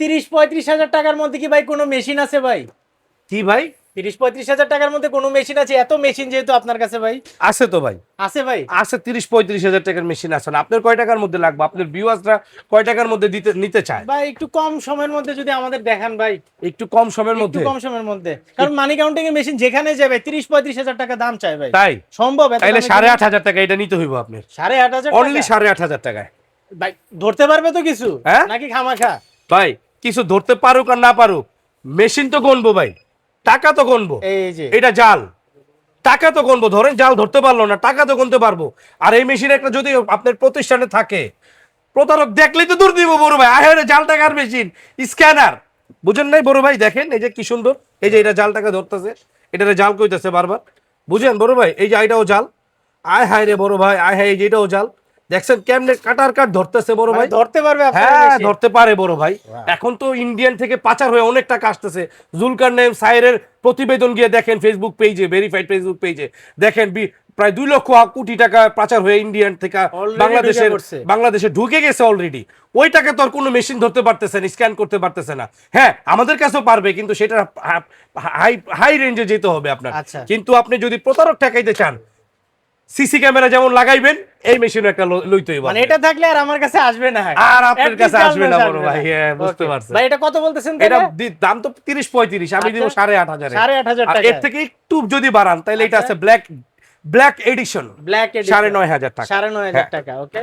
তিরিশ পঁয়ত্রিশ হাজার টাকার মধ্যে কি ভাই কোনো মেশিন আছে ভাই? কি ভাই? তিরিশ পঁয়ত্রিশ হাজার টাকার মধ্যে কোনো মেশিন আছে? এত মেশিন যেহেতু আপনার কাছে ভাই। আছে তো ভাই। আছে ভাই? আছে তিরিশ পঁয়ত্রিশ হাজার টাকার মেশিন আছে। না আপনার কয় টাকার মধ্যে লাগবে? আপনার ভিউয়ার্সরা কয় টাকার মধ্যে দিতে নিতে চায়? ভাই একটু কম সময়ের মধ্যে যদি আমাদের দেখান ভাই। একটু কম সময়ের মধ্যে? কম সময়ের মধ্যে। কারণ মানি কাউন্টিং এর মেশিন যেখানে যাবে তিরিশ পঁয়ত্রিশ হাজার টাকা দাম চাই ভাই। তাই? সম্ভব দামে সাড়ে আট হাজার টাকা এটা নিতে হইব আপনার। সাড়ে আট হাজার অনলি সাড়ে আট হাজার টাকায়। ভাই ধরতে পারবে তো কিছু? হ্যাঁ? নাকি খামাখা? ভাই কিছু ধরতে পারুক আর না পারুক মেশিন তো গনবো ভাই টাকা তো গনবো এই যে। এটা জাল টাকা তো গনবো ধরেন জাল ধরতে পারল না টাকা তো গুনতে পারব। আর এই মেশিন একটা যদি আপনার প্রতিষ্ঠানে থাকে প্রতারক দেখলেই তো দূর দিব বড় ভাই আহে জাল টাকার মেশিন? স্ক্যানার। বুঝেন নাই বড় ভাই দেখেন এই যে কি সুন্দর এই যে এটা জাল টাকা ধরতেছে এটা জাল কইতেছে বারবার। বুঝেন বড় ভাই এই যে এটাও জাল আয় হায় রে বড় ভাই আয় হায় এই যে এটাও জাল। দেখছেন কেমনে কাটার কাট ধরতেছে বড় মানে ভাই? ধরতে পারবে হ্যাঁ ধরতে পারে বড় ভাই। এখন তো ইন্ডিয়ান থেকে পাচার হয়ে অনেক টাকা আসতেছে। জুলকার নেম সাইরের প্রতিবেদন গিয়ে দেখেন ফেসবুক পেজে ভেরিফাইড ফেসবুক পেজে দেখেন প্রায় দুই লক্ষ কোটি টাকা পাচার হয়ে ইন্ডিয়ান থেকে বাংলাদেশের বাংলাদেশে ঢুকে গেছে অলরেডি ওই টাকা তো আর কোনো মেশিন ধরতে পারতেছে না স্ক্যান করতে পারতেছে না। হ্যাঁ আমাদের কাছেও পারবে কিন্তু সেটা হাই হাই রেঞ্জে যেতে হবে আপনার। আচ্ছা। কিন্তু আপনি যদি প্রতারক ঠেকাইতে চান সিসি ক্যামেরা যেমন লাগাইবেন এই মেশিনও একটা ল- লইতে হইবা মানে এটা থাকলে আর আমার কাছে আসবে না আর আপনার কাছে আসবে না বড় ভাই, হ্যাঁ, বুঝতে. পারছেন। ভাই এটা কত বলতেছেন এটা দাম তো তিরিশ পঁয়ত্রিশ আমি দিব আচ্ছা। সাড়ে আট হাজার সাড়ে আট হাজার টাকা এর থেকে একটু যদি বাড়ান তাহলে এটা আচ্ছা। আছে black black edition black edition নয় হাজার টাকা সাড়ে নয় হাজার হ্যাঁ। টাকা ওকে